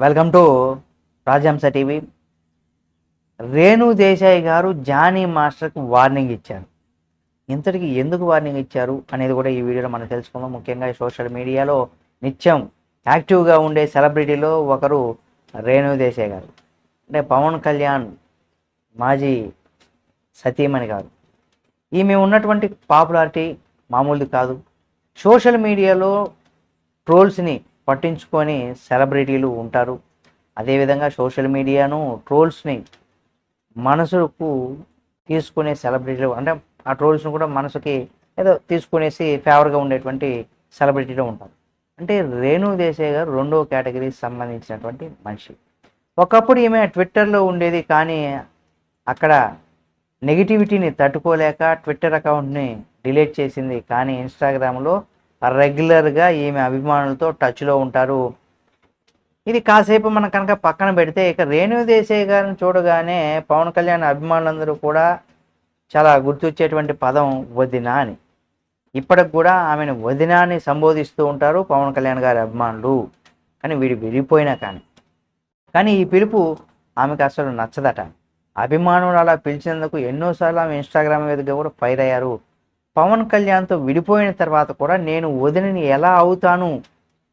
Welcome to Rajahamsa TV. Renu Desai గారు జానీ మాస్టర్కి warning ఇచ్చారు. ఇంతటికి ఎందుకు వార్నింగ్ ఇచ్చారు అనేది కూడా ఈ వీడియోలో మనం తెలుసుకుందాం. ముఖ్యంగా సోషల్ మీడియాలో నిత్యం యాక్టివ్గా ఉండే సెలబ్రిటీలో ఒకరు రేణు దేశాయ్ గారు. అంటే పవన్ కళ్యాణ్ మాజీ సతీమణి గారు. ఈమె ఉన్నటువంటి పాపులారిటీ మామూలుది కాదు. సోషల్ మీడియాలో ట్రోల్స్ని పట్టించుకొని సెలబ్రిటీలు ఉంటారు. అదేవిధంగా సోషల్ మీడియాను ట్రోల్స్ని మనసుకు తీసుకునే సెలబ్రిటీలు అంటే ఆ ట్రోల్స్ని కూడా మనసుకి ఏదో తీసుకునేసి ఫేవర్గా ఉండేటువంటి సెలబ్రిటీలు ఉంటారు. అంటే రేణు దేశాయ్ గారు రెండో కేటగిరీకి సంబంధించినటువంటి మనిషి. ఒకప్పుడు ఈమె ట్విట్టర్లో ఉండేది కానీ అక్కడ నెగిటివిటీని తట్టుకోలేక ట్విట్టర్ అకౌంట్ని డిలీట్ చేసింది. కానీ ఇన్స్టాగ్రామ్లో రెగ్యులర్గా ఈమె అభిమానులతో టచ్లో ఉంటారు. ఇది కాసేపు మనం కనుక పక్కన పెడితే ఇక రేణు దేశాయ్ గారిని చూడగానే పవన్ కళ్యాణ్ అభిమానులందరూ కూడా చాలా గుర్తొచ్చేటువంటి పదం వదిన అని. ఇప్పటికి కూడా ఆమెను వదిన అని సంబోధిస్తూ ఉంటారు పవన్ కళ్యాణ్ గారి అభిమానులు కానీ వీడు విడిపోయినా కానీ. కానీ ఈ పిలుపు ఆమెకు అసలు నచ్చదట. అభిమానులు అలా పిలిచినందుకు ఎన్నోసార్లు ఆమె ఇన్స్టాగ్రామ్ వేదికగా కూడా ఫైర్ అయ్యారు. పవన్ కళ్యాణ్తో విడిపోయిన తర్వాత కూడా నేను వదినని ఎలా అవుతాను?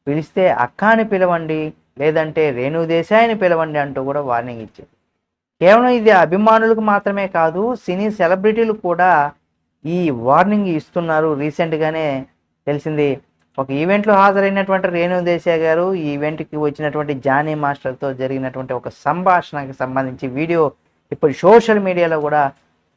పిలిస్తే అక్క అని పిలవండి లేదంటే రేణు దేశాయిని పిలవండి అంటూ కూడా వార్నింగ్ ఇచ్చింది కేవలం ఇది అభిమానులకు మాత్రమే కాదు సినీ సెలబ్రిటీలు కూడా ఈ వార్నింగ్ ఇస్తున్నారు. రీసెంట్గానే తెలిసింది ఒక ఈవెంట్లో హాజరైనటువంటి రేణు దేశాయ్ గారు ఈ ఈవెంట్కి వచ్చినటువంటి జానీ మాస్టర్తో జరిగినటువంటి ఒక సంభాషణకి సంబంధించి వీడియో ఇప్పుడు సోషల్ మీడియాలో కూడా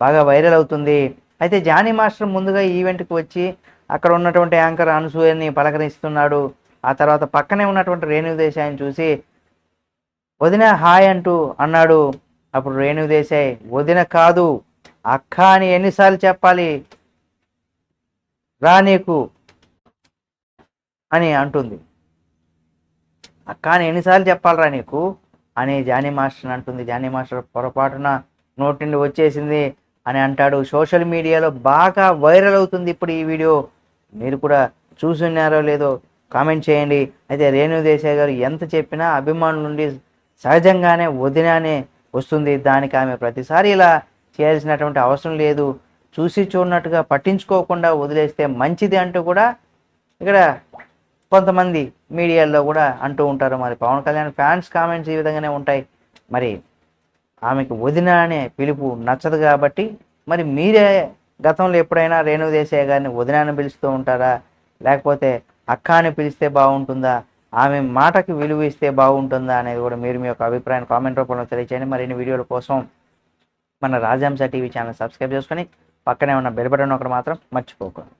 బాగా వైరల్ అవుతుంది. అయితే జానీ మాస్టర్ ముందుగా ఈవెంట్కి వచ్చి అక్కడ ఉన్నటువంటి యాంకర్ అనసూయని పలకరిస్తున్నాడు. ఆ తర్వాత పక్కనే ఉన్నటువంటి రేణు దేశాయిని చూసి వదిన హాయ్ అంటూ అన్నాడు. అప్పుడు రేణు దేశాయ్ వదిన కాదు అక్క అని ఎన్నిసార్లు చెప్పాలి? రా నీకు అని అంటుంది. అక్క అని ఎన్నిసార్లు చెప్పాలరా నీకు? అని జానీ మాస్టర్ అంటుంది. జానీ మాస్టర్ పొరపాటున నోటి నుండి వచ్చేసింది. అని అంటాడు. సోషల్ మీడియాలో బాగా వైరల్ అవుతుంది ఇప్పుడు ఈ వీడియో. మీరు కూడా చూసున్నారో లేదో కామెంట్ చేయండి. అయితే రేణు దేశాయ్ గారు ఎంత చెప్పినా అభిమానుల నుండి సహజంగానే వదినానే వస్తుంది. దానికి ఆమె ప్రతిసారి ఇలా చేయాల్సినటువంటి అవసరం లేదు. చూసి చూడనట్టుగా పట్టించుకోకుండా వదిలేస్తే మంచిది అంటూ కూడా ఇక్కడ కొంతమంది మీడియాల్లో కూడా అంటూ ఉంటారు. మరి పవన్ కళ్యాణ్ ఫ్యాన్స్ కామెంట్స్ ఈ విధంగానే ఉంటాయి. మరి ఆమెకు వదిన అనే పిలుపు నచ్చదు కాబట్టి మరి మీరే గతంలో ఎప్పుడైనా రేణుదేశాయ్ గారిని వదినాన్ని అని పిలుస్తూ ఉంటారా? లేకపోతే అక్క అని పిలిస్తే బాగుంటుందా? ఆమె మాటకి విలువ ఇస్తే బాగుంటుందా అనేది కూడా మీరు మీ యొక్క అభిప్రాయాన్ని కామెంట్ రూపంలో తెలియచేయండి. మరిన్ని వీడియోల కోసం మన రాజహంస టీవీ ఛానల్ సబ్స్క్రైబ్ చేసుకొని పక్కనే ఉన్న బెల్ బటన్ ఒకటి మాత్రం మర్చిపోకండి